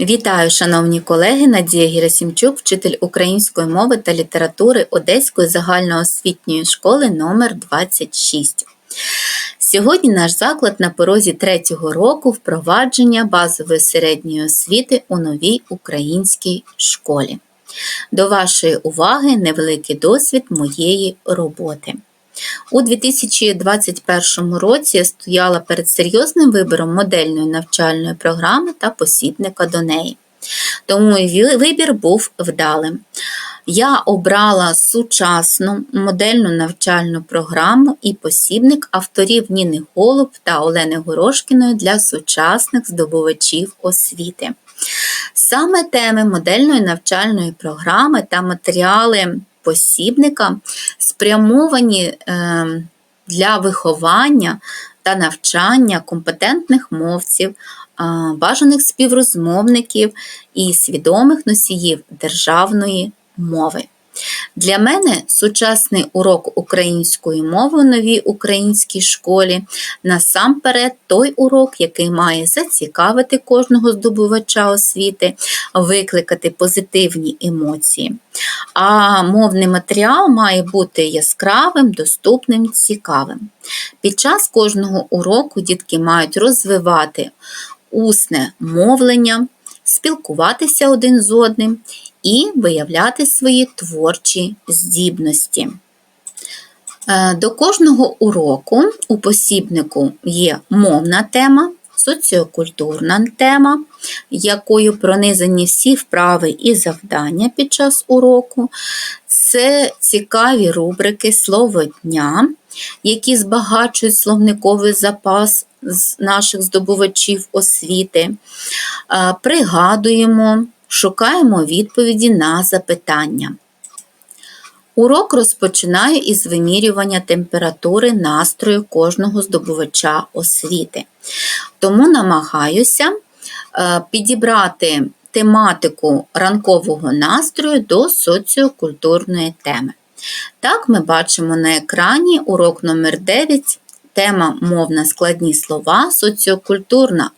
Вітаю, шановні колеги! Надія Герасимчук, вчитель української мови та літератури Одеської загальноосвітньої школи номер 26 Сьогодні наш заклад на порозі третього року впровадження базової середньої освіти у новій українській школі. До вашої уваги невеликий досвід моєї роботи. У 2021 році я стояла перед серйозним вибором модельної навчальної програми та посібника до неї. Тому вибір був вдалим. Я обрала сучасну модельну навчальну програму і посібник авторів Ніни Голуб та Олени Горошкіної для сучасних здобувачів освіти. Саме теми модельної навчальної програми та матеріали посібника спрямовані ем, для виховання та навчання компетентних мовців, бажаних співрозмовників і свідомих носіїв державної мови. Для мене сучасний урок української мови у новій українській школі насамперед той урок, який має зацікавити кожного здобувача освіти, викликати позитивні емоції. А мовний матеріал має бути яскравим, доступним, цікавим. Під час кожного уроку дітки мають розвивати усне мовлення, спілкуватися один з одним і виявляти свої творчі здібності. Е, до кожного уроку у посібнику є мовна тема, соціокультурна тема, якою пронизані всі вправи і завдання під час уроку. Це цікаві рубрики слово дня, які збагачують словниковий запас наших здобувачів освіти. Е, пригадуємо Шукаємо відповіді на запитання. Урок розпочинаю із вимірювання температури настрою кожного здобувача освіти. Тому намагаюся е, підібрати тематику ранкового настрою до соціокультурної теми. Так, ми бачимо на екрані урок номер 9 тема мовна складні слова, соціокультурна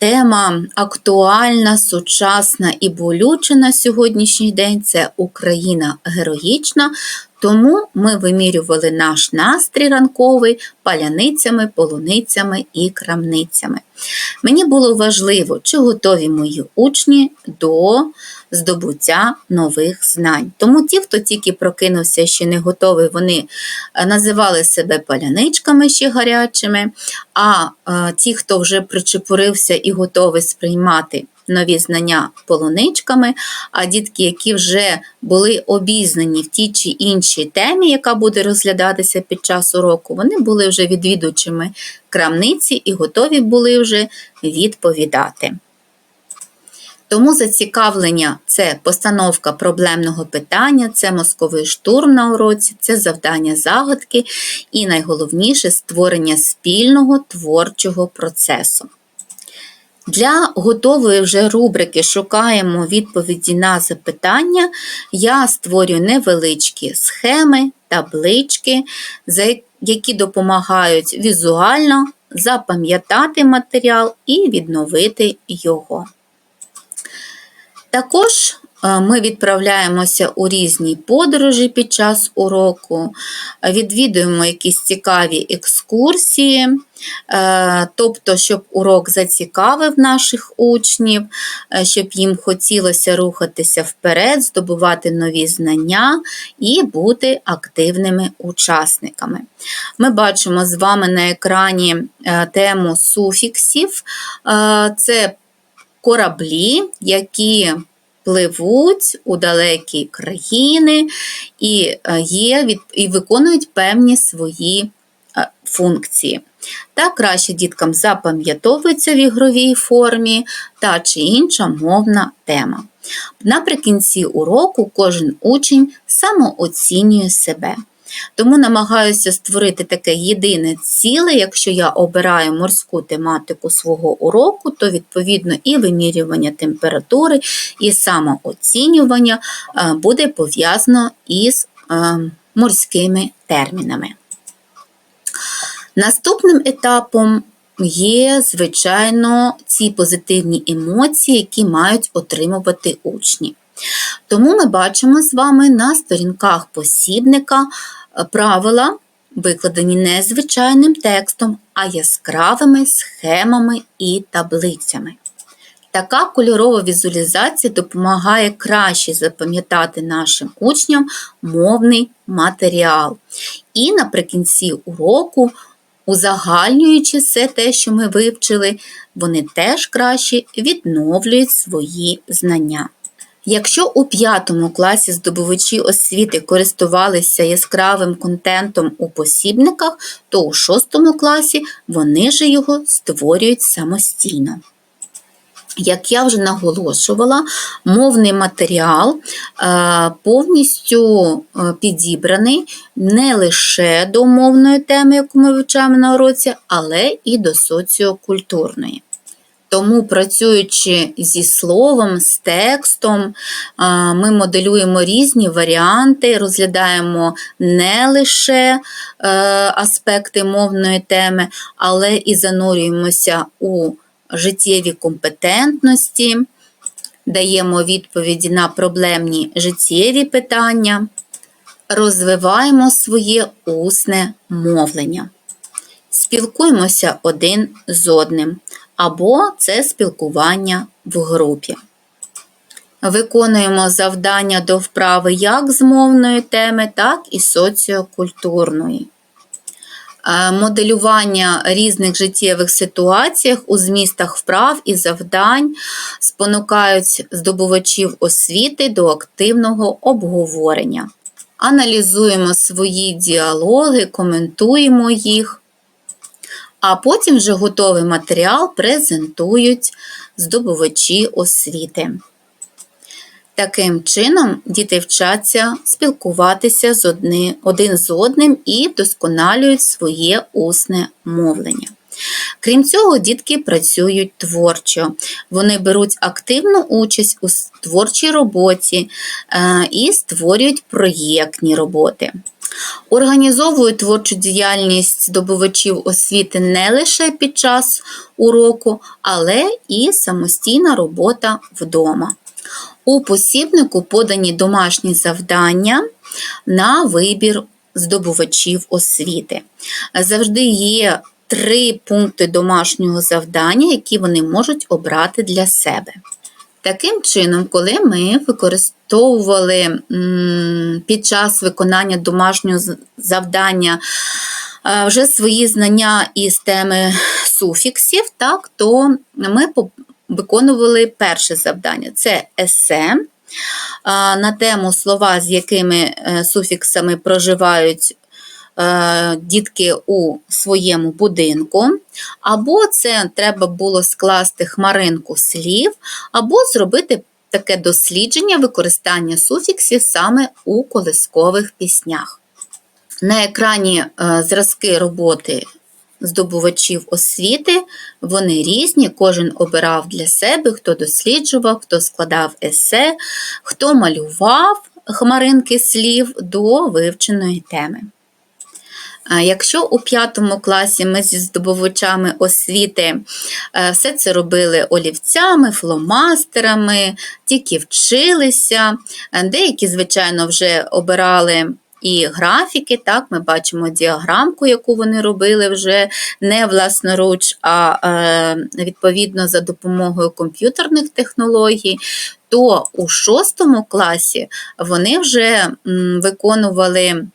Тема актуальна, сучасна і болюча на сьогоднішній день. Це Україна героїчна, тому ми вимірювали наш настрій ранковий паляницями, полуницями і крамницями. Мені було важливо, чи готові мої учні до здобуття нових знань. Тому ті, хто тільки прокинувся ще не готовий, вони е, називали себе паляничками ще гарячими, а е, ті, хто вже причепурився і готовий сприймати нові знання полуничками, а дітки, які вже були обізнані в тій чи іншій темі, яка буде розглядатися під час уроку, вони були вже відвідувачами крамниці і готові були вже відповідати. Тому зацікавлення це постановка проблемного питання, це мозковий штурм на уроці, це завдання загадки і найголовніше створення спільного творчого процесу. Для готової вже рубрики Шукаємо відповіді на запитання. Я створюю невеличкі схеми, таблички, які допомагають візуально запам'ятати матеріал і відновити його. Також Е, ми відправляємося у різні подорожі під час уроку, відвідуємо якісь цікаві екскурсії, е, тобто, щоб урок зацікавив наших учнів, е, щоб їм хотілося рухатися вперед, здобувати нові знання і бути активними учасниками. Ми бачимо з вами на екрані тему суфіксів. Це кораблі, які пливуть у далекі країни і е, є, і виконують певні свої е, функції. Так краще діткам запам'ятовується в ігровій формі та чи інша мовна тема. Наприкінці уроку кожен учень самооцінює себе. Тому намагаюся створити таке єдине ціле, якщо я обираю морську тематику свого уроку, то відповідно і вимірювання температури, і самооцінювання е, буде пов'язано із е, морськими термінами. Наступним етапом є, звичайно, ці позитивні емоції, які мають отримувати учні. Тому ми бачимо з вами на сторінках посібника правила, викладені не звичайним текстом, а яскравими схемами і таблицями. Така кольорова візуалізація допомагає краще запам'ятати нашим учням мовний матеріал. І наприкінці уроку, узагальнюючи все те, що ми вивчили, вони теж краще відновлюють свої знання. Якщо у п'ятому класі здобувачі освіти користувалися яскравим контентом у посібниках, то у шостому класі вони же його створюють самостійно. Як я вже наголошувала, мовний матеріал е, повністю е, підібраний не лише до мовної теми, яку ми вивчаємо на уроці, але і до соціокультурної. Тому, працюючи зі словом, з текстом, е, ми моделюємо різні варіанти, розглядаємо не лише аспекти мовної теми, але і занурюємося у життєві компетентності, даємо відповіді на проблемні життєві питання, розвиваємо своє усне мовлення, спілкуємося один з одним, або це спілкування в групі. Виконуємо завдання до вправи як з мовної теми, так і соціокультурної. Е, моделювання різних життєвих ситуаціях у змістах вправ і завдань спонукають здобувачів освіти до активного обговорення. Аналізуємо свої діалоги, коментуємо їх, а потім вже готовий матеріал презентують здобувачі освіти. Таким чином, діти вчаться спілкуватися з одни, один з одним і вдосконалюють своє усне мовлення. Крім цього, дітки працюють творчо, вони беруть активну участь у творчій роботі е, і створюють проєктні роботи. Організовують творчу діяльність здобувачів освіти не лише під час уроку, але і самостійна робота вдома. У посібнику подані домашні завдання на вибір здобувачів освіти. Завжди є три пункти домашнього завдання, які вони можуть обрати для себе. Таким чином, коли ми використовували під час виконання домашнього завдання вже свої знання із теми суфіксів, так, то ми виконували перше завдання це есе на тему слова, з якими е, суфіксами проживають е, дітки у своєму будинку, або це треба було скласти хмаринку слів, або зробити таке дослідження використання суфіксів саме у колискових піснях. На екрані е, зразки роботи здобувачів освіти, вони різні, кожен обирав для себе, хто досліджував, хто складав есе, хто малював хмаринки слів до вивченої теми. Якщо у п'ятому класі ми зі здобувачами освіти е, все це робили олівцями, фломастерами, тільки вчилися, е, деякі, звичайно, вже обирали і графіки, так, ми бачимо діаграмку, яку вони робили вже не власноруч, а е, відповідно за допомогою комп'ютерних технологій. То у шостому класі вони вже виконували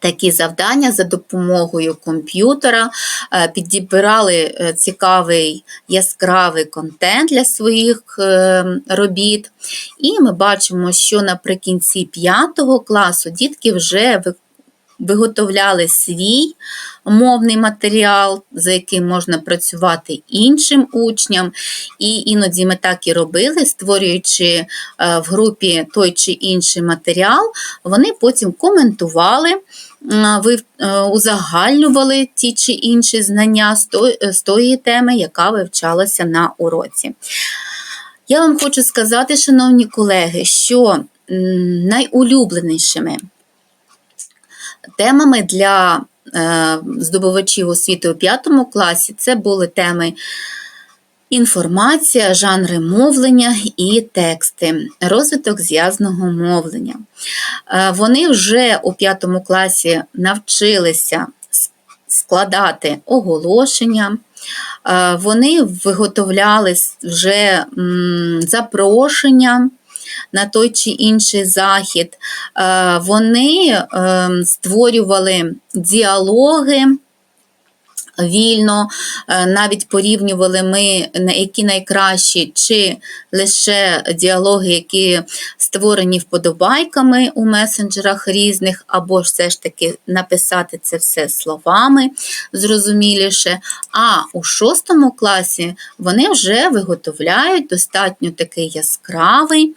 такі завдання за допомогою комп'ютера, е, підібрали е, цікавий яскравий контент для своїх е, робіт. І ми бачимо, що наприкінці 5 класу дітки вже виготовляли свій мовний матеріал, за яким можна працювати іншим учням. І іноді ми так і робили, створюючи в групі той чи інший матеріал, вони потім коментували ви е, узагальнювали ті чи інші знання з тої теми, яка вивчалася на уроці. Я вам хочу сказати, шановні колеги, що найулюбленішими темами для е, здобувачів освіти у п'ятому класі це були теми інформація, жанри мовлення і тексти, розвиток зв'язного мовлення. Е, Вони вже у п'ятому класі навчилися складати оголошення. Е, Вони виготовляли вже запрошення на той чи інший захід. Е, Вони ем, створювали діалоги вільно, е, навіть порівнювали ми які найкращі, чи лише діалоги, які створені вподобайками у месенджерах різних, або ж все ж таки написати це все словами зрозуміліше. А у шостому класі вони вже виготовляють достатньо такий яскравий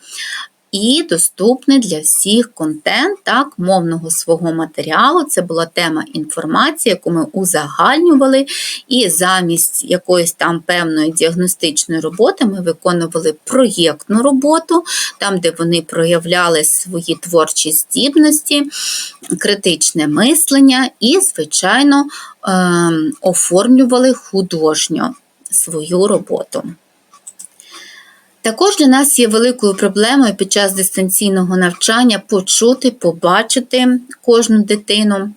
і доступний для всіх контент так, мовного свого матеріалу. Це була тема інформації, яку ми узагальнювали, і замість якоїсь там певної діагностичної роботи ми виконували проєктну роботу, там, де вони проявляли свої творчі здібності, критичне мислення і, звичайно, ем, оформлювали художньо свою роботу. Також для нас є великою проблемою під час дистанційного навчання почути, побачити кожну дитину.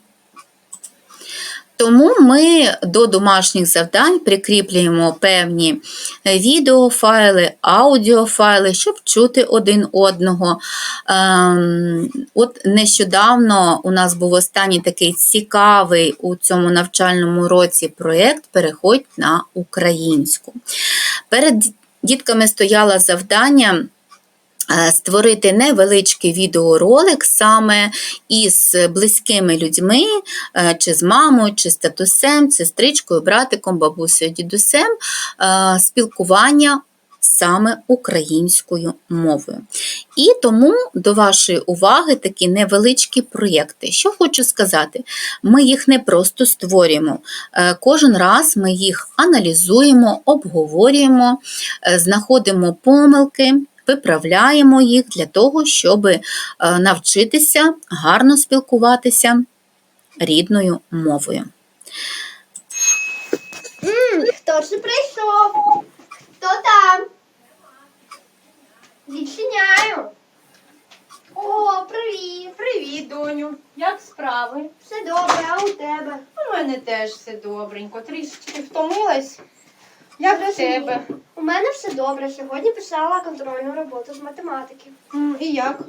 Тому ми до домашніх завдань прикріплюємо певні відеофайли, аудіофайли, щоб чути один одного. Ем, От нещодавно у нас був останній такий цікавий у цьому навчальному році проєкт Переходь на українську. Перед дітками стояло завдання е, створити невеличкий відеоролик саме із близькими людьми, е, чи з мамою, чи з татусем, сестричкою, братиком, бабусею, дідусем, е, спілкування саме українською мовою. І тому до вашої уваги такі невеличкі проєкти. Що хочу сказати, ми їх не просто створюємо. Е, Кожен раз ми їх аналізуємо, обговорюємо, е, знаходимо помилки. Виправляємо їх для того, щоб е, навчитися гарно спілкуватися рідною мовою. Хто ж прийшов? Хто там? Відчиняю. О, привіт. Привіт, доню. Як справи? Все добре, а у тебе? У мене теж все добренько. Трішечки втомилась. Як у Розумію. тебе? У мене все добре. Сьогодні писала контрольну роботу з математики. М, І як?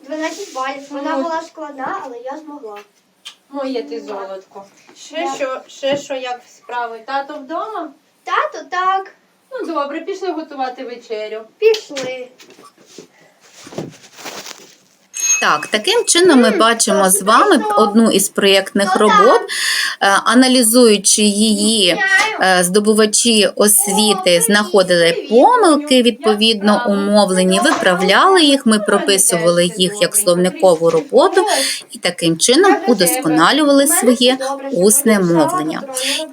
12 балів. Вона Ну. була складна, але я змогла. Моє ти золотко. Ще Так. що, ще що, як справи? Тато вдома? Тато, так, Ну добре, пішли готувати вечерю. пішли. Так, таким чином ми бачимо з вами одну із проєктних робот, е, аналізуючи її. Е, Здобувачі освіти знаходили помилки відповідно умовлені, виправляли їх. Ми прописували їх як словникову роботу і таким чином удосконалювали своє усне мовлення.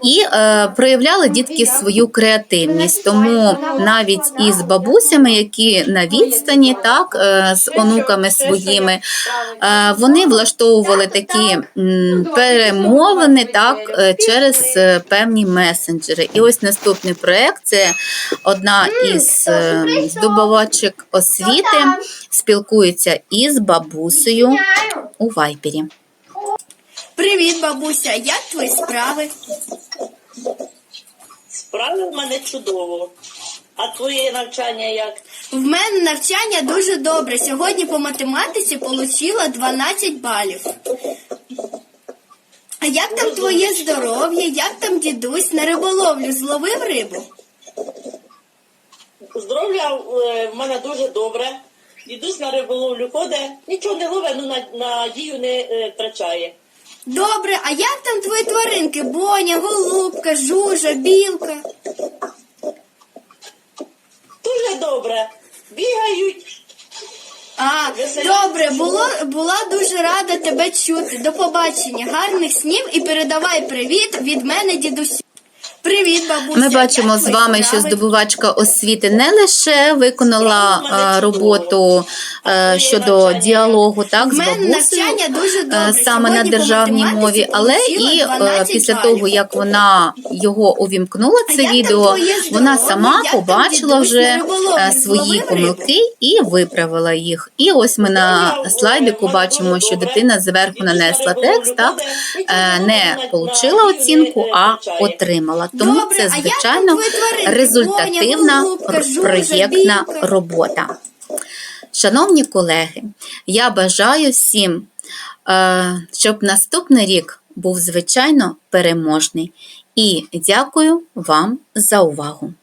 І е, проявляли дітки свою креативність, тому навіть із бабусями, які на відстані, так е, з онуками своїми, е, вони влаштовували такі перемовини так е, через е, певні месенджери. І ось наступний проект це одна із здобувачок освіти спілкується із бабусею у вайпері. Привіт, бабуся, як твої справи? Справи в мене чудово. А твоє навчання як? В мене навчання дуже добре. Сьогодні по математиці отримала 12 балів. А як там твоє здоров'я? Як там дідусь на риболовлю зловив рибу? Здоров'я е, в мене дуже добре. Дідусь на риболовлю ходить, нічого не ловить, ну на надію не е, втрачає. Добре, а як там твої тваринки? Боня, голубка, жужа, білка? Дуже добре. Бігають. А, добре, було, була дуже рада тебе чути. До побачення, гарних снів і передавай привіт від мене, дідусю. Привіт. Бабуся. Ми бачимо з вами, що здобувачка освіти не лише виконала е, роботу е, щодо діалогу так, з бабусею, саме на державній мові, але і е, 12 після того, як вона його увімкнула, це відео, вона сама побачила вже е, свої помилки і виправила їх. І ось ми на слайдику бачимо, що дитина зверху нанесла текст, так, е, не отримала оцінку, а отримала. Тому Добре, це, звичайно, результативна жужа, проєктна робота. Шановні колеги, я бажаю всім, е, щоб наступний рік був звичайно переможний. І дякую вам за увагу.